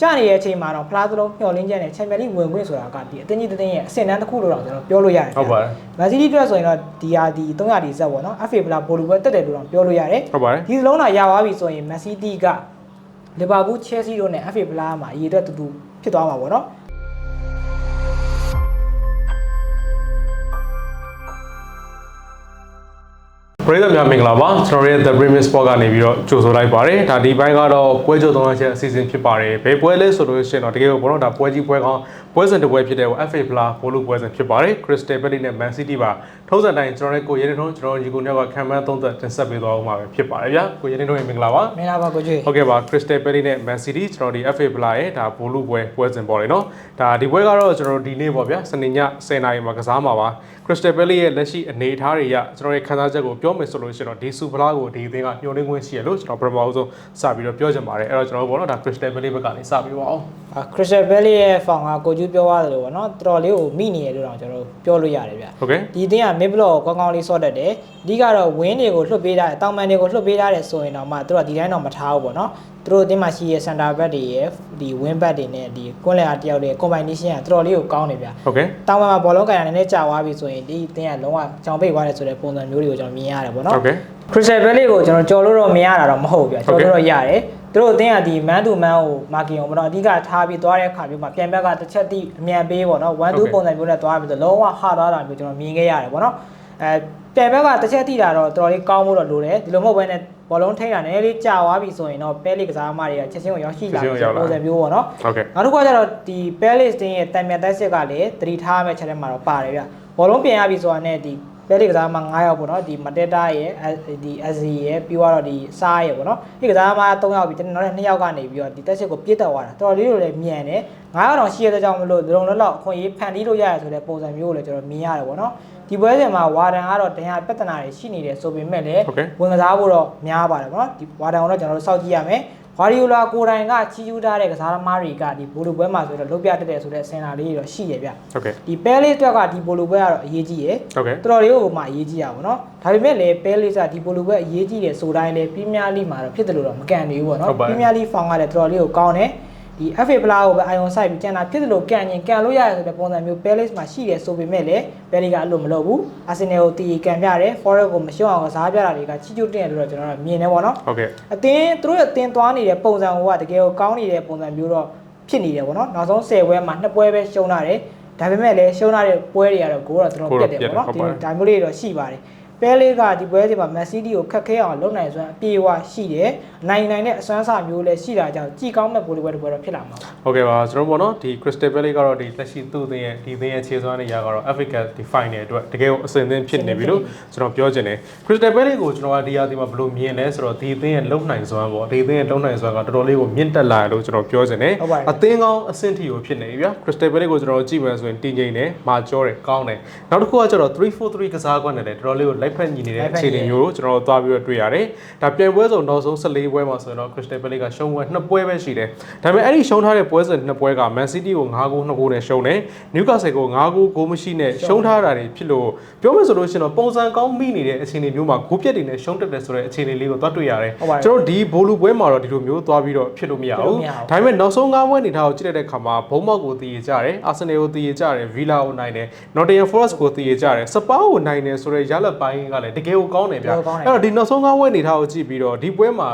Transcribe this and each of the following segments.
ကြာနေတဲ့အချိန်မှာတော့ဖလားသလုံးမျှော်လင့်ချက်နဲ့ချန်ပီယံလိဝင်ခွင့်ဆိုတာကဒီအသင်းကြီးတစ်သင်းရဲ့အဆင့်တန်းတစ်ခုလို့တော့ကျွန်တော်ပြောလို့ရတယ်ဟုတ်ပါတယ်မန်စီးတီးအတွက်ဆိုရင်တော့ဒီဟာဒီ300ဒီဇက်ပေါ့နော် FA ဖလားဘောလူပွဲတက်တယ်လို့တော့ပြောလို့ရတယ်ဟုတ်ပါတယ်ဒီစလုံးသာရသွားပြီဆိုရင်မန်စီးတီးကလီဗာပူးချဲစီတို့နဲ့ FA ဖလားမှာအရေးအတွက်တူတူဖြစ်သွားမှာပေါ့နော် ပရိသတ်များမင်္ဂလာပါကျွန်တော်တို့ရဲ့ The Premier Sport ကနေပြီးတော့ကြိုဆိုလိုက်ပါတယ်ဒါဒီဘိုင်းကတော့ပွဲကြိုသုံးရချက်အစီအစဉ်ဖြစ်ပါတယ်ဘယ်ပွဲလဲဆိုလို့ရှိရင်တော့တကယ်ကိုဘောတော့ဒါပွဲကြီးပွဲကောင်း ပွဲစဉ်တစ်ပွဲဖြစ်တဲ့ FA Plus ဘောလုံးပွဲစဉ်ဖြစ်ပါတယ် Crystal Palace နဲ့ Man City ပါထုံးစံတိုင်းကျွန်တော်ရဲ့ကိုရဲနေထုံးကျွန်တော်ညီကိုညောက်ကခံမှန်းသုံးသက်တင်ဆက်ပေးသွားအောင်ပါပဲဖြစ်ပါတယ်ဗျာကိုရဲနေထုံးရဲ့မင်္ဂလာပါမင်္ဂလာပါကိုကျွေးဟုတ်ကဲ့ပါ Crystal Palace နဲ့ Man City ကျွန်တော်ဒီ FA Plus ရဲ့ဒါဘောလုံးပွဲပွဲစဉ်ပေါ့လေနော်ဒါဒီပွဲကတော့ကျွန်တော်ဒီနေ့ပေါ့ဗျာစနေည10:00နာရီမှာကစားမှာပါ Crystal Palace ရဲ့လက်ရှိအနေအထားတွေရကျွန်တော်ရဲ့ခန်းစားချက်ကိုပြောမယ်ဆိုလို့ရှိရင်တော့ဒီစူဖလားကိုဒီအသင်းကညှို့နှင်းခွင့်ရှိရလို့ကျွန်တော်ပထမဆုံးစပြီးတော့ပြောချင်ပါတယ်အဲ့တော့ကျွန်တော်တို့ပေါ့နော်ဒါ Crystal Palace ဘက်ကနေစပြီးပါအောင်ခရစ်စတယ်ဘယ်လီရဲ့ဖောင်ကကိုကျူးပြောရတယ်လို့ပေါ့နော်တော်တော်လေးကိုမိနေတယ်လို့တော့ကျွန်တော်တို့ပြောလို့ရတယ်ဗျဟုတ်ကဲ့ဒီအသင်းက mid block ကိုကောင်းကောင်းလေးဆော့တတ်တယ်အဓိကတော့ win တွေကိုလွှတ်ပေးတာတောင်ပန်တွေကိုလွှတ်ပေးတာတယ်ဆိုရင်တော့မှသူတို့ကဒီတိုင်းတော့မထားဘူးပေါ့နော် သူတို့အသင်းမှာရှိရဲ့ center back တွေရဲ့ဒီ win back တွေနဲ့ဒီကွန်းလျာတယောက်တွေ combination ကတော်တော်လေးကိုကောင်းနေဗျဟုတ်ကဲ့တောင်ပန်မှာဘောလုံးကန်ရနည်းနည်းကြာသွားပြီဆိုရင်ဒီအသင်းကလုံးဝကြောင်ပိတ်သွားတယ်ဆိုတဲ့ပုံစံမျိုးတွေကိုကျွန်တော်မြင်ရတယ်ပေါ့နော်ဟုတ်ကဲ့ခရစ်စတယ်ဘယ်လီကိုကျွန်တော်ကြော်လို့တော့မရတာတော့မဟုတ်ဘူးဗျကြော်လို့တော့ရတယ်သူတို့အသင်းကဒီ man to man ကို marking ကိုပေါ့နော်အဓိကထားပြီးသွားတဲ့အခါမျိုးမှာပြန်ဘက်ကတစ်ချက်တိအမြန်ပေးပေါ့နော်1 2ပုံစံမျိုးနဲ့သွားပြီးတော့လုံးဝဟာသွားတာမျိုးကျွန်တော်မြင်ခဲ့ရတယ်ပေါ့နော် အဲပြန်ဘက်ကတစ်ချက်တိတာတော့တော်တော်လေးကောင်းဖို့တော့လိုတယ်ဒီလိုမဟုတ်ဘဲနဲ့ဘောလုံးထိန်းတာနည်းနည်းလေးကြာသွားပြီဆိုရင်တော့ပဲလီကစားသမားတွေကချက်ချင်းကိုရောက်ရှိလာပြီဆိုတဲ့ပုံစံမျိုးပေါ့နော်ဟုတ်ကဲ့နောက်တစ်ခုကကျတော့ဒီ Palace တင်းရဲ့တံမြတ်တက်စစ်ကလည်းသတိထားရမယ့်ချက်ထဲမှာတော့ပါတယ်ဗျဘောလုံးပြင်ရပြီဆိုတာနဲ့ဒီ Palace ကစားမှာ9ယောက်ပေါ့နော်ဒီမတက်တာရဲ့ဒီ Azzi ရဲ့ပြီးတော့ဒီစားရဲ့ပေါ့နော်ဒီကစားမှာ3ယောက်ပြီးကျွန်တော်တို့2ယောက်ကနေပြီးတော့ဒီတက်စစ်ကိုပြစ်တက်သွားတာတော်တော်လေးလိုလည်းမြန်တယ်9ယောက်တောင်ရှိရတဲ့ကြောင့်မလို့လုံလောက်လောက်အခွင့်အရေးဖန်တီးလို့ရတယ်ဆိုတဲ့ပုံစံမျိုးကိုလည်းကျွန်တော်မြင်ရတယ်ပေါ့နော်ဒီပွဲစဉ်မှာဝါဒန်ကတော့တရားပြဿနာတွေရှိနေတယ်ဆိုပေမဲ့လည်းဟုတ်ကဲ့ဝင်ကစားဖို့တော့များပါတယ်ပေါ့နော်ဒီဝါဒန်ကိုတော့ကျွန်တော်တို့စောင့်ကြည့်ရမယ် ဂွာဒီယိုလာကိုယ်တိုင်ကချီးကျူးထားတဲ့ကစားသမားတွေကဒီဘိုလိုပွဲမှာဆိုတော့လုတ်ပြတက်တယ်ဆိုတဲ့စင်တာလေးတွေတော့ရှိရဗျဟုတ်ကဲ့ဒီပဲလေးအတွက်ကဒီဘိုလိုပွဲကတော့အရေးကြီးရယ်ဟုတ်ကဲ့တော်တော်လေးကိုမှအရေးကြီးရပါဘောနော်ဒါပေမဲ့လည်းပဲလေးကဒီဘိုလိုပွဲအရေးကြီးတယ်ဆိုတိုင်းလည်းပရီးမီးယားလိမှာတော့ဖြစ်တယ်လို့တော့မကန်နေဘူးပေါ့နော်ဟုတ်ပါတယ်ပရီးမီးယားလိဖောင်ကလည်းတော်တော်လေးကိုကောင်းတယ် ဒီ FA ပလာကိုပဲအာယုံဆိုင်ပြီးကျန်တာဖြစ်တယ်လို့ကန်ရင်ကန်လို့ရတယ်ဆိုတဲ့ပုံစံမျိုး Palace မှာရှိတယ်ဆိုပေမဲ့လည်း Palace ကအဲ့လိုမလုပ်ဘူး Arsenal ကိုတီကန်ပြတယ် Forest ကိုမရှုံးအောင်ကစားပြတာတွေကချီကျူးတင်တယ်လို့တော့ကျွန်တော်တို့မြင်နေပါတော့ဟုတ်ကဲ့အတင်းသူတို့ရဲ့အတင်းသွားနေတဲ့ပုံစံကတကယ်ကိုကောင်းနေတဲ့ပုံစံမျိုးတော့ဖြစ်နေတယ်ပေါ့နော်နောက်ဆုံး10ပွဲမှာ2ပွဲပဲရှုံးလာတယ်ဒါပေမဲ့လည်းရှုံးလာတဲ့ပွဲတွေကတော့ကိုယ်တော့တော်တော်ပြတ်တယ်ပေါ့နော်ဒီဒါမျိုးလေးတော့ရှိပါတယ် ပဲလေးကဒီပွဲစဉ်မှာ Man City ကိုခက်ခဲအောင်လုပ်နိုင်စွမ်းအပြေအဝရှိတယ်နိုင်နိုင်တဲ့အစွမ်းစာမျိုးလည်းရှိတာကြောင့်ကြည်ကောင်းမဲ့ပွဲတွေပွဲတွေတော့ဖြစ်လာမှာပါဟုတ်ကဲ့ပါကျွန်တော်ပေါ့နော်ဒီ Crystal Palace ကတော့ဒီလက်ရှိသူ့အသင်းရဲ့ဒီအသင်းရဲ့ခြေစွမ်းနေရကတော့ Africa ဒီ final အတွက်တကယ်ကိုအဆင်သင့်ဖြစ်နေပြီလို့ကျွန်တော်ပြောချင်တယ် Crystal Palace ကိုကျွန်တော်ကဒီရာသီမှာဘယ်လိုမြင်လဲဆိုတော့ဒီအသင်းရဲ့လုံနိုင်စွမ်းပေါ့ဒီအသင်းရဲ့လုံနိုင်စွမ်းကတော်တော်လေးကိုမြင့်တက်လာတယ်လို့ကျွန်တော်ပြောချင်တယ်ဟုတ်ပါတယ်အသင်းကောင်းအဆင့်ထီကိုဖြစ်နေပြီဗျာ Crystal Palace ကိုကျွန်တော်ကြည့်မယ်ဆိုရင်တင်းကျိန်တယ်မာကျောတယ်ကောင်းတယ်နောက်တစ်ခုကကျတော့343ကစားကွက်နဲ့လည်းတော်တော်လေးကိုလိုက်ဖက်ညီနေတဲ့အခြေအနေမျိုးကိုကျွန်တော်တို့သွားပြီးတော့တွေ့ရတယ်ဒါပြန်ပွဲဆိုနောက်ဆုံး14ပွဲမှာဆိုရင်တော့ Crystal Palace ကရှုံးပွဲ2ပွဲပဲရှိတယ်ဒါပေမဲ့အဲ့ဒီရှုံးထားတဲ့ပွဲစဉ်2ပွဲက Man City ကို9ဂိုး2ဂိုးနဲ့ရှုံးတယ် Newcastle ကို9ဂိုးဂိုးမရှိနဲ့ရှုံးထားတာတွေဖြစ်လို့ပြောမယ်ဆိုလို့ရှိရင်တော့ပုံစံကောင်းမိနေတဲ့အခြေအနေမျိုးမှာဂိုးပြက်တွေနဲ့ရှုံးတက်တယ်ဆိုတဲ့အခြေအနေလေးကိုသွားတွေ့ရတယ်ဟုတ်ပါတယ်ကျွန်တော်တို့ဒီဘိုလူပွဲမှာတော့ဒီလိုမျိုးသွားပြီးတော့ဖြစ်လို့မရဘူးဖြစ်လို့မရဘူးဒါပေမဲ့နောက်ဆုံး၅ပွဲနေထားကိုကြည့်လိုက်တဲ့အခါမှာဘုံမောက်ကိုတည်ရကြတယ်အာဆင်နယ်ကိုတည်ရကြတယ်ဗီလာကိုနိုင်တယ်နော်တင်ယမ်ဖော့စ်ကိုတည်ရကြတယ်စပါးကိုနိုင်တယ်ဆိုတဲ့ရလဒ်ပိုင်းကလည်းတကယ်ကိုကောင်းတယ်ဗျတကယ်ကိုကောင်းတယ်အဲ့တော့ဒီနောက်ဆုံး၅ပွဲနေထားကိုကြည့်ပြီးတော့ဒီပွဲမှာ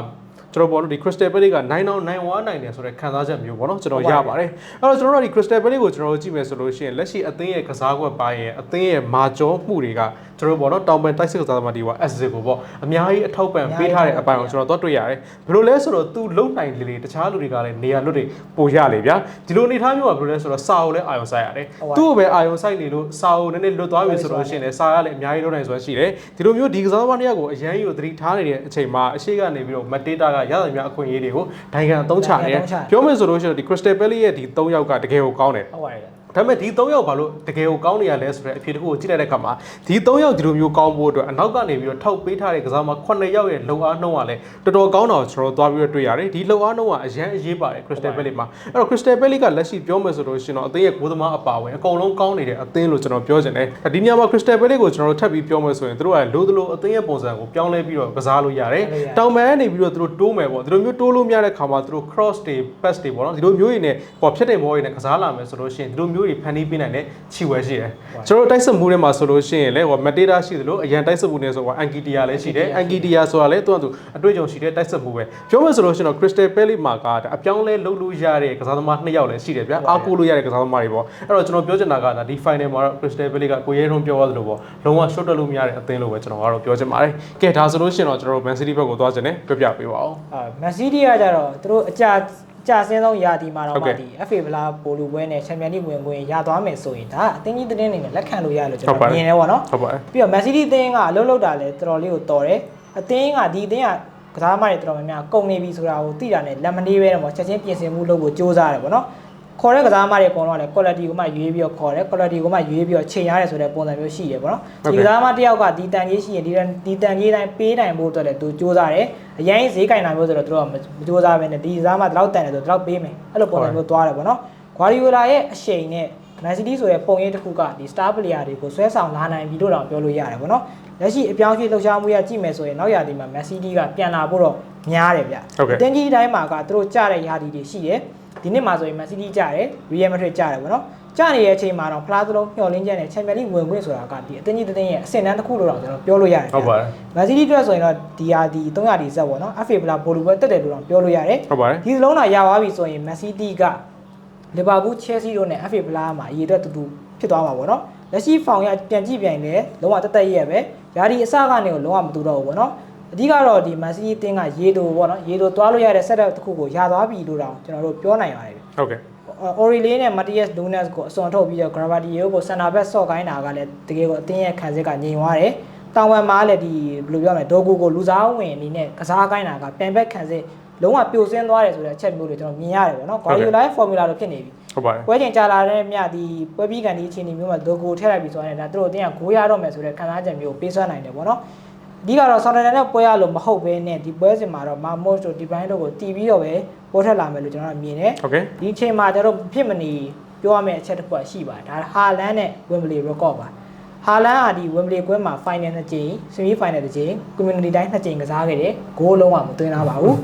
ကျွန်တော်ပေါ့နော်ဒီ Crystal Palace က9အောင်9ဝါနိုင်တယ်ဆိုတဲ့ခံစားချက်မျိုးပေါ့နော်ကျွန်တော်ရပါတယ်အဲ့တော့ကျွန်တော်တို့ဒီ Crystal Palace ကိုကျွန်တော်တို့ကြည့်မယ်ဆိုလို့ရှိရင်လက်ရှိအသင်းရဲ့ကစားကွက်ပိုင်းရဲ့အသင်းရဲ့မာကျောမှုတွေက ကျွန်တော်တို့ပေါ့နော်တောင်ပန်တိုက်စစ်ကစားသမားတွေက S ကိုပေါ့အများကြီးအထောက်ပံ့ပေးထားတဲ့အပိုင်းကိုကျွန်တော်တို့တွေ့ရတယ်ဘယ်လိုလဲဆိုတော့သူလုံနိုင်လေလေတခြားလူတွေကလည်းနေရာလွတ်တွေပိုရလေဗျာဒီလိုအနေထားမျိုးကဘယ်လိုလဲဆိုတော့စာအုပ်လည်းအာရုံစိုက်ရတယ်ဟုတ်ပါသူ့ကိုပဲအာရုံစိုက်နေလို့စာအုပ်နည်းနည်းလွတ်သွားပြီဆိုလို့ရှိရင်လည်းစာရလည်းအများကြီးလုံနိုင်စွမ်းရှိတယ်ဒီလိုမျိုးဒီကစားသမားတွေကကိုအရန်ကြီးကိုသတိထားနေတဲ့အချိန်မှာအရှိကနေပြီးတော့ metadata ကရသမျှအခွင့်အရေးတွေကိုဒိုင်ကန်အသုံးချနေတယ်ပြောမယ်ဆိုလို့ရှိရင်ဒီ Crystal Palace ရဲ့ဒီ၃ယောက်ကတကယ်ကိုကောင်းတယ်ဟုတ်ပါတယ်ဗျ ဒါပေမဲ့ဒီ၃ယောက်ဘာလို့တကယ်ကိုကောင်းနေရလဲဆိုတဲ့အဖြေတစ်ခုကိုကြည့်လိုက်တဲ့အခါမှာဒီ၃ယောက်ဒီလိုမျိုးကောင်းဖို့အတွက်အနောက်ကနေပြီးတော့ထောက်ပေးထားတဲ့ကစားမ9ယောက်ရဲ့လုံအားနှုံးကလည်းတော်တော်ကောင်းတာကိုကျွန်တော်သွားပြီးတော့တွေ့ရတယ်ဒီလုံအားနှုံးကအရန်အရေးပါတယ် Crystal Palace မှာအဲ့တော့ Crystal Palace ကလက်ရှိပြောမယ်ဆိုလို့ရှိရင်တော့အသင်းရဲ့ကိုယ်သမားအပါဝင်အကုန်လုံးကောင်းနေတဲ့အသင်းလို့ကျွန်တော်ပြောချင်တယ်ဒီညမှာ Crystal Palace ကိုကျွန်တော်တို့ထပ်ပြီးပြောမယ်ဆိုရင်တို့ကလိုသလိုအသင်းရဲ့ပုံစံကိုပြောင်းလဲပြီးတော့ကစားလို့ရတယ်တောင်ပန်ကနေပြီးတော့တို့တိုးမယ်ပေါ့ဒီလိုမျိုးတိုးလို့မရတဲ့ခါမှာတို့ cross တွေ pass တွေပေါ့နော်ဒီလိုမျိုးတွေနဲ့ဟောဖြစ်တဲ့ဘောတွေနဲ့ကစားလာမယ်ဆိုလို့ရှိရင်ဒီလိုမျိုးတွေဖန်တီးပေးနိုင်တဲ့ခြေဝဲရှိတယ်ကျွန်တော်တို့တိုက်စစ်မှုတွေမှာဆိုလို့ရှိရင်လည်းဟောမတေတာရှိသလိုအရန်တိုက်စစ်မှုတွေဆိုတော့အန်ကီတီယာလည်းရှိတယ်အန်ကီတီယာဆိုတာလည်းသူကသူအတွေ့အကြုံရှိတဲ့တိုက်စစ်မှုပဲပြောမယ်ဆိုလို့ရှိရင်တော့ Crystal Palace မှာကဒါအပြောင်းလဲလုပ်လို့ရတဲ့ကစားသမားနှစ်ယောက်လည်းရှိတယ်ဗျာအားကိုးလို့ရတဲ့ကစားသမားတွေပေါ့အဲ့တော့ကျွန်တော်ပြောချင်တာကဒါဒီ final မှာတော့ Crystal Palace ကကိုရဲထုံးပြောရသလိုပေါ့လုံးဝ short တက်လို့မရတဲ့အသင်းလို့ပဲကျွန်တော်ကတော့ပြောချင်ပါတယ်ကဲဒါဆိုလို့ရှိရင်တော့ကျွန်တော်တို့ Man City ဘက်ကိုသွားချင်တယ်ပြပြပေးပါဦးအာမန်စီးတီးကကြတော့သူတို့အကြအ ကြဆင်းဆုံးရာသီမှာတော့ဟုတ်ကဲ့မှဒီ FA ဗလာပိုလူပွဲနဲ့ချန်ပီယံလိဝင်ခွင့်ရသွားမယ်ဆိုရင်ဒါအသင်းကြီးတင်းနေနဲ့လက်ခံလို့ရတယ်လို့ကျွန်ဟုတ်ပါတော်တယ်မြင်တယ်ပေါ့နော်ဟုတ်ပါတယ်ပြီးတော့မန်စီးတီးအသင်းကအလုပ်လုပ်တာလည်းတော်တော်လေးကိုတော်တယ်အသင်းကဒီအသင်းကကစားမတွေတော်တော်များများကုန်နေပြီဆိုတာကိုသိတာနဲ့လက်မနေပဲတော့ချက်ချင်းပြင်ဆင်မှုလုပ်ဖို့ကြိုးစားတယ်ပေါ့နော် ခေါ်တဲ့ကစားမတွေအကုန်လုံးကလည်း quality ကိုမှရွေးပြီးတော့ခေါ်တယ် quality ကိုမှရွေးပြီးတော့ချိန်ရတယ်ဆိုတဲ့ပုံစံမျိုးရှိတယ်ပေါ့နော်ဟုတ်ဒီကဲ့ကစားမတစ်ယောက်ကဒီတန်ကြီးရှိရင်ဒီတန်ဒီတန်ကြီးတိုင်းပေးနိုင်ဖို့အတွက်လည်းသူကြိုးစားတယ်အရင်ဈေးကင်နိုင်မျိုးဆိုတော့သူတို့ကမကြိုးစားပဲနဲ့ဒီကစားမဒီလောက်တန်တယ်ဆိုတော့ဒီလောက်ပေးမယ်အဲ့လိုပုံစံမျိုးသွားတယ်ပေါ့နော် Guardiola ရဲ့အရှိန်နဲ့ Man City ဆိုတဲ့ပုံရိပ်တစ်ခုကဒီ star player တွေကိုဆွဲဆောင်လာနိုင်ပြီလို့တော့ပြောလို့ရတယ်ပေါ့နော်လက်ရှိအပြောင်းအရွှေ့လှုပ်ရှားမှုရကြည့်မယ်ဆိုရင်နောက်ရာသီမှာ Man City ကပြန်လာဖို့တော့များတယ်ဗျဟုတ်ကဲ့တင်းကြီးတိုင်းမှာကသူတို့ကြားတဲ့ရာသီတွေရှိတယ် ဒီနှစ်မှာဆိုရင် Man City ကြားတယ် Real Madrid ကြားတယ်ပေါ့နော်ကြားနေတဲ့အချိန်မှာတော့ဖလားသလုံးမျှော်လင့်ချက်နဲ့ Champions League ဝင်ခွင့်ဆိုတာကဒီအတင်းကြီးတင်းရဲ့အဆင့်တန်းတစ်ခုလို့တော့ကျွန်တော်ပြောလို့ရတယ်ဗျဟုတ်ပါတယ်မန်စီးတီးအတွက်ဆိုရင်တော့ဒီဟာဒီ300ဒီဇက်ပေါ့နော် FA ဗလာဘောလူပဲတက်တယ်လို့တော့ပြောလို့ရတယ်ဟုတ်ပါတယ်ဒီစလုံးတော့ရသွားပြီဆိုရင်မန်စီးတီးကလီဗာပူးချဲဆီတို့နဲ့ FA ဗလာမှာအရေးအတွက်တူတူဖြစ်သွားမှာပေါ့နော်လက်ရှိဖောင်ရပြန်ကြည့်ပြန်လဲလုံးဝတက်တက်ရဲ့ပဲယာဒီအစကနေကိုလုံးဝမတူတော့ဘူးပေါ့နော် အဓိကတော့ဒီမန်စီးတီးတင်းကရေတိုပေါ့နော်ရေတိုသွားလို့ရတဲ့ setup တစ်ခုကိုရသွားပြီလို့တော့ကျွန်တော်တို့ပြောနိုင်ပါတယ်ဟုတ်ကဲ့အော်ရီလေးနဲ့ Matias Nunes ကိုအစွန်ထုတ်ပြီးတော့ Gravity ကို center back ဆော့ကိုင်းတာကလည်းတကယ်ကိုအတင်းရဲ့ခံစစ်ကညင်သွားတယ်။တောင်ဝမ်မှာလည်းဒီဘယ်လိုပြောမလဲဒိုဂူကိုလူစားဝင်အနေနဲ့ကစားကိုင်းတာကပြန်ဘက်ခံစစ်လုံးဝပြိုဆင်းသွားတယ်ဆိုတဲ့အချက်မျိုးတွေကျွန်တော်မြင်ရတယ်ပေါ့နော်။ Guardiola ရဲ့ formula လိုဖြစ်နေပြီဟုတ်ပါတယ်။ပွဲချိန်ကြာလာတဲ့မြဒီပွဲပြီးကန်ဒီအချိန်ဒီမျိုးမှာဒိုဂူထည့်လိုက်ပြီဆိုရင်ဒါသူတို့အတင်းကဂိုးရတော့မယ်ဆိုတဲ့ခံစားချက်မျိုးကိုပေးစွမ်းနိုင်တယ်ပေါ့နော်။ ဒီကတော့ဆောင်းတန်နဲ့ပွဲရလို့မဟုတ်ဘဲနဲ့ဒီပွဲစဉ်မှာတော့မာမော့တို့ဒီပိုင်းတို့ကိုတီးပြီးတော့ပဲပေါ်ထက်လာမယ်လို့ကျွန်တော်ကမြင်တယ်ဟုတ်ကဲ့ဒီအချိန်မှာကျတော့ဖြစ်မနေပြောရမယ့်အချက်တစ်ခုရှိပါတယ်ဒါဟာလန်နဲ့ဝင်ဘလီ record ပါဟာလန်ကဒီဝင်ဘလီကွင်းမှာ final နှစ်ကြိမ် semi final တစ်ကြိမ် community တိုင်းနှစ်ကြိမ်ကစားခဲ့တယ်ဂိုးလုံးဝမသွင်းလာပါဘူး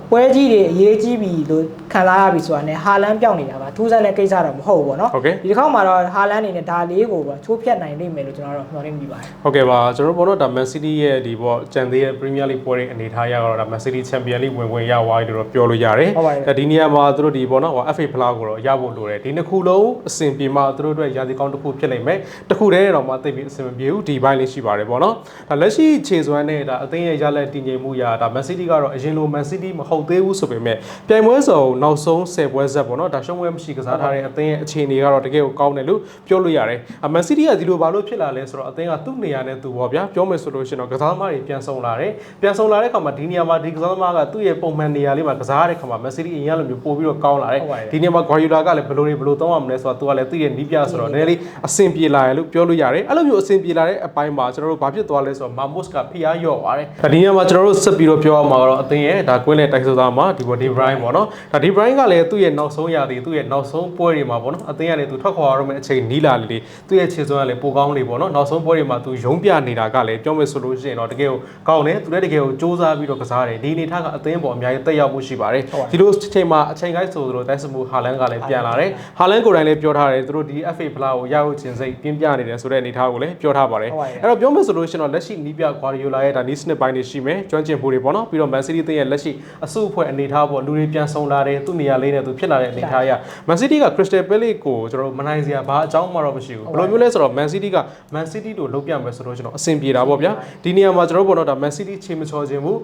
အပွဲကြီးတွေအရေးကြီးပြီလို့ခံစားရပြီဆိုတာနဲ့ဟာလန်ပြောင်းနေတာပါထူးဆန်းတဲ့ကိစ္စတော့မဟုတ်ဘူးပေါ့နော်ဟုတ်ကဲ့ဒီတစ်ခေါက်မှာတော့ဟာလန်အနေနဲ့ဒါလေးကိုပါချိုးဖြတ်နိုင်လိမ့်မယ်လို့ကျွန်တော်တို့မျှော်လင့်မိပါတယ်ဟုတ်ကဲ့ပါကျွန်တော်တို့ဘောတော့ဒါ Man City ရဲ့ဒီပေါ့ကြံသေးရဲ့ Premier League ပွဲတွေအနေထားရတော့ဒါ Man City Champions League ဝင်ဝင်ရသွားပြီလို့တော့ပြောလို့ရတယ်ဟုတ်ပါတယ်ဒါဒီနေရာမှာသူတို့ဒီပေါ့နော်ဟို FA Plus ကိုတော့ရဖို့လိုတယ်ဒီနှစ်ခုလုံးအဆင်ပြေမှသူတို့အတွက်ရာသီကောင်းတစ်ခုဖြစ်နိုင်မယ်တစ်ခုတည်းတော့မှသိပြီးအဆင်မပြေဘူးဒီဘိုင်းလေးရှိပါတယ်ပေါ့နော်ဒါလက်ရှိခြေစွမ်းနဲ့ဒါအသင်းရဲ့ရလက်တည်ငြိမ်မှုရာဒါ Man City ကတော့အရင်လို Man City မဟုတ်သေးဘူးဆိုပေမဲ့ပြိုင်ပွဲစုံနောက်ဆုံး10ပွဲဆက်ပေါ့နော်ဒါရှုံးပွဲမရှိကစားထားတဲ့အသင်းရဲ့အခြေအနေကတော့တကယ်ကိုကောင်းတယ်လို့ပြောလို့ရတယ်အ Man City ကဒီလိုဘာလို့ဖြစ်လာလဲဆိုတော့အသင်းကသူ့နေရာနဲ့သူပေါ့ဗျာပြောမယ်ဆိုလို့ရှိရင်တော့ကစားသမားတွေပြန်ဆောင်လာတယ်ပြန်ဆောင်လာတဲ့အခါမှာဒီနေရာမှာဒီကစားသမားကသူ့ရဲ့ပုံမှန်နေရာလေးမှာကစားရတဲ့အခါမှာ Man City အရင်ကလိုမျိုးပို့ပြီးတော့ကောင်းလာတယ်ဟုတ်ပါတယ်ဒီနေရာမှာ Guardiola ကလည်းဘယ်လိုတွေဘယ်လိုသုံးရမလဲဆိုတော့သူကလည်းသိတဲ့နီးပြဆိုတော့နည်းနည်းလေးအဆင်ပြေလာတယ်လို့ပြောလို့ရတယ်အဲ့လိုမျိုးအဆင်ပြေလာတဲ့အပိုင်းမှာကျွန်တော်တို့ဘာဖြစ်သွားလဲဆိုတော့ Mamos ကဖိအားလျော့သွားတယ်ဒါဒီနေရာမှာကျွန်တော်တို့ဆက်ပြီးတော့ပြောရမှာကတော့အသင်းရဲ့ဒါကွင်းနဲ့တိုက်ဆိုသားမှာဒီပေါ် De Bruyne ပေါ့နော်ဒါ De Bruyne ကလည်းသူ့ရဲ့နောက်ဆုံးရာသီသူ့ရဲ့နောက်ဆုံးပွဲတွေမှာပေါ့နော်အသင်းကလည်းသူထွက်ခွာရမယ့်အချိန်နီးလာလေလေသူ့ရဲ့ခြေစွမ်းကလည်းပိုကောင်းလေပေါ့နော်နောက်ဆုံးပွဲတွေမှာသူရုံးပြနေတာကလည်းပြောမယ်ဆိုလို့ရှိရင်တော့တကယ်ကိုကောင်းတယ်သူလည်းတကယ်ကိုစူးစမ်းပြီးတော့ကစားတယ်ဒီအနေထားကအသင်းပေါ်အများကြီးတက်ရောက်မှုရှိပါတယ်ဟုတ်ပါဒီလိုအချိန်မှာအချိန်ကိုက်ဆိုသလိုတိုက်စမှုဟာလန်ကလည်းပြန်လာတယ်ဟာလန်ကိုယ်တိုင်လည်းပြောထားတယ်သူတို့ဒီ FA ဖလားကိုရဖို့ခြင်းစိတ်ပြင်းပြနေတယ်ဆိုတဲ့အနေထားကိုလည်းပြောထားပါတယ်ဟုတ်ပါတယ်အဲ့တော့ပြောမယ်ဆိုလို့ရှိရင်တော့လက်ရှိနီးပြ Guardiola ရဲ့ဒါနီးစနစ်ပိုင်းတွေရှိမယ်ကျွမ်းကျင်မှုတွေပေါ့နော်ပြီးတော့ Man City တင်းရဲ့လက်ရှိအစုအဖွဲ့အနေထားပေါ့လူတွေပြန်ဆောင်လာတယ်သူ့နေရာလေးနဲ့သူဖြစ်လာတဲ့အနေထားအရ Man City က Crystal Palace ကိုကျွန်တော်တို့မနိုင်စရာဘာအကြောင်းမှတော့မရှိဘူးဘယ်လိုမျိုးလဲဆိုတော့ Man City က Man City တို့လုံးပြမယ်ဆိုတော့ကျွန်တော်အဆင်ပြေတာပေါ့ဗျာဒီနေရာမှာကျွန်တော်တို့ပေါ့နော်ဒါ Man City ချိန်မချော်ခြင်းဘူး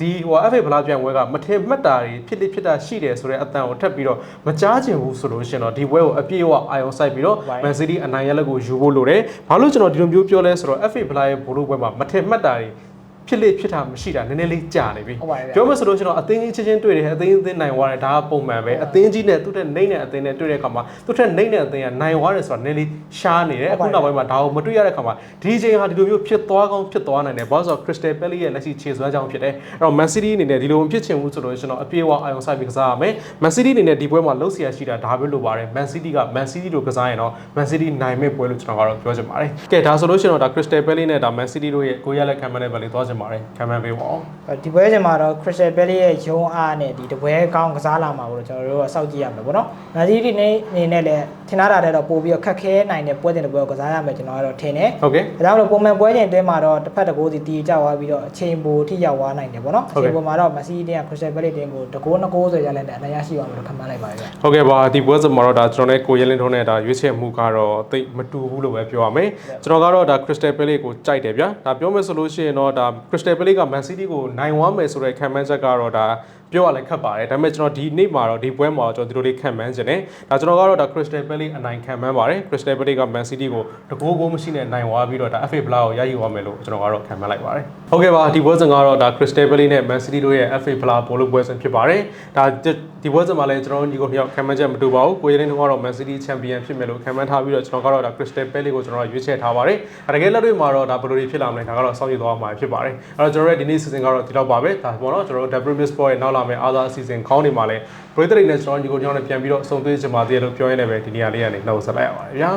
ဒီဟို FA ဖလားပြန်ပွဲကမထင်မှတ်တာတွေဖြစ်လိဖြစ်တာရှိတယ်ဆိုတဲ့အတန်ကိုထပ်ပြီးတော့မကြားချင်ဘူးဆိုလို့ရှိရင်တော့ဒီပွဲကိုအပြည့်အဝအာရုံစိုက်ပြီးတော့ Right. Man City အနိုင်ရလက်ကိုယူဖို့လိုတယ်။ဘာလို့ကျွန်တော်ဒီလိုမျိုးပြောလဲဆိုတော့ FA ဖလားရဲ့ဘိုးလို့ပွဲမှာမထင်မှတ်တာတွေ ဖြစ်လေဖြစ်တာမရှိတာနည်းနည်းလေးကြာနေပြီဟုတ်ပါတယ်ဗျာပြောမယ်ဆိုလို့ရှိရင်တော့အသင်းကြီးချင်းချင်းတွေ့တယ်အသင်းအသင်းနိုင်သွားတယ်ဒါကပုံမှန်ပဲအသင်းကြီးနဲ့သူ့တဲ့နှိမ့်တဲ့အသင်းနဲ့တွေ့တဲ့အခါမှာသူ့တဲ့နှိမ့်တဲ့အသင်းကနိုင်သွားတယ်ဆိုတာနည်းနည်းလေးရှားနေတယ်ဟုတ်အခုပါတယ်နောက်ပိုင်းမှာဒါကိုမတွေ့ရတဲ့အခါမှာဒီချိန်ဟာဒီလိုမျိုးဖြစ်သွားကောင်းဖြစ်သွားနိုင်တယ်ဘာလို့လဲဆိုတော့ Crystal Palace ရဲ့လက်ရှိခြေစွမ်းကြောင့်ဖြစ်တယ်အဲ့တော့ Man City အနေနဲ့ဒီလိုမဖြစ်ချင်ဘူးဆိုလို့ရှိရင်တော့အပြေအဝအာရုံစိုက်ပြီးကစားရမယ် Man City အနေနဲ့ဒီပွဲမှာလှုပ်ရှားရှိတာဒါပဲလိုပါတယ် Man City က Man City တို့ကစားရင်တော့ Man City နိုင်မဲ့ပွဲလို့ကျွန်တော်ကတော့ပြောချင်ပါတယ်ကဲဒါဆိုလို့ရှိရင်တော့ဒါ Crystal Palace နဲ့ဒါ Man City တို့ရဲ့ကိုရလက်ခံမှန်းတဲ့ဘက်လေးသွားချင်ပါတယ်ခံမှန်းပေးပါအောင်ဒီပွဲချိန်မှာတော့ Crystal Palace ရဲ့ရုံးအားနဲ့ဒီတပွဲကောင်းကစားလာမှာကိုကျွန်တော်တို့ကစောင့်ကြည့်ရမှာပေါ့နော်။မန်စီးတီနေအနေနဲ့လည်းထင်ထားတာတဲ့တော့ပို့ပြီးတော့ခက်ခဲနိုင်တဲ့ပွဲတင်တစ်ပွဲကိုကစားရမယ်ကျွန်တော်ကတော့ထင်တယ်ဟုတ်ကဲ့။ဒါကြောင့်မလို့ပုံမှန်ပွဲချိန်အတွင်းမှာတော့တစ်ဖက်တစ်ကိုးစီတီကျသွားပြီးတော့အချိန်ပိုထိရောက်သွားနိုင်တယ်ပေါ့နော်။အဟုတ်ကဲ့ချိန်ပိုမှာတော့မန်စီးတီက Crystal Palace တင်ကိုတကိုးနှစ်ကိုးဆိုရလဲတဲ့အနိုင်ရရှိပါမယ်လို့ခန့်မှန်းလိုက်ပါရစေဟုတ်ကဲ့ပါဒီပွဲစမှာတော့ဒါကျွန်တော်နဲ့ကိုရဲလင်းထုံးနဲ့ဒါရွေးချယ်မှုကတော့တိတ်မတူဘူးလို့ပဲပြောရမယ်ကျွန်တော်ကတော့ဒါ Crystal Palace ကိုကြိုက်တယ်ဗျာဒါပြောမယ်ဆိုလို့ရှိရင်တော့ဒါ Crystal Palace က Man City ကိုနိုင်ဝမ်းမယ်ဆိုတဲ့ခံမှန်းချက်ကတော့ဒါပြောရလဲခက်ပါတယ်ဒါပေမဲ့ကျွန်တော်ဒီနေ့မှာတော့ဒီပွဲမှာတော့ကျွန်တော်ဒီလိုလေးခံမှန်းခြင်းတယ်ဒါကျွန်တော်ကတော့ဒါ Crystal Palace အနိုင်ခံမှန်းပါတယ် Crystal Palace က Man City ကိုတကိုးကိုမရှိနဲ့နိုင်ဝါပြီးတော့ဒါ FA Plus ကိုရယူရမယ်လို့ကျွန်တော်ကတော့ခံမှန်းလိုက်ပါတယ်ဟုတ်ကဲ့ပါဒီပွဲစဉ်ကတော့ဒါ Crystal Palace နဲ့ Man City တို့ရဲ့ FA Plus ဘောလုံးပွဲစဉ်ဖြစ်ပါတယ်ဒါဒီပွဲစဉ်မှာလည်းကျွန်တော်တို့ညီကိုနှစ်ယောက်ခံမှန်းချက်မတူပါဘူးကိုရဲလင်းတို့ကတော့ Man City Champion ဖြစ်မယ်လို့ခံမှန်းထားပြီးတော့ကျွန်တော်ကတော့ဒါ Crystal Palace ကိုကျွန်တော်ရွေးချယ်ထားပါတယ်အဲတကယ်လက်တွေ့မှာတော့ဒါဘယ်လိုတွေဖြစ်လာမလဲဒါကတော့စောင့်ကြည့်သွားမှာဖြစ်ပါတယ်အဲတော့ကျွန်တော်တို့ဒီနေ့ season ကတော့ဒီတော့ပါပဲဒါပေါ့နော်ကျွန်တော်တို့ W Sport ရဲ့နောက်လာမယ့်အားသာ season ခေါင်းတွေမှာလည်းပရိသတ်တွေနဲ့ကျွန်တော်ညီကိုညောင်းနဲ့ပြန်ပြီးတော့အဆုံသွေးချင်ပါသေးတယ်လို့ပြောရင်းနဲ့ပဲဒီနေ့ကလေးကနေနှုတ်ဆက်လိုက်ရပါတယ်ဗျာ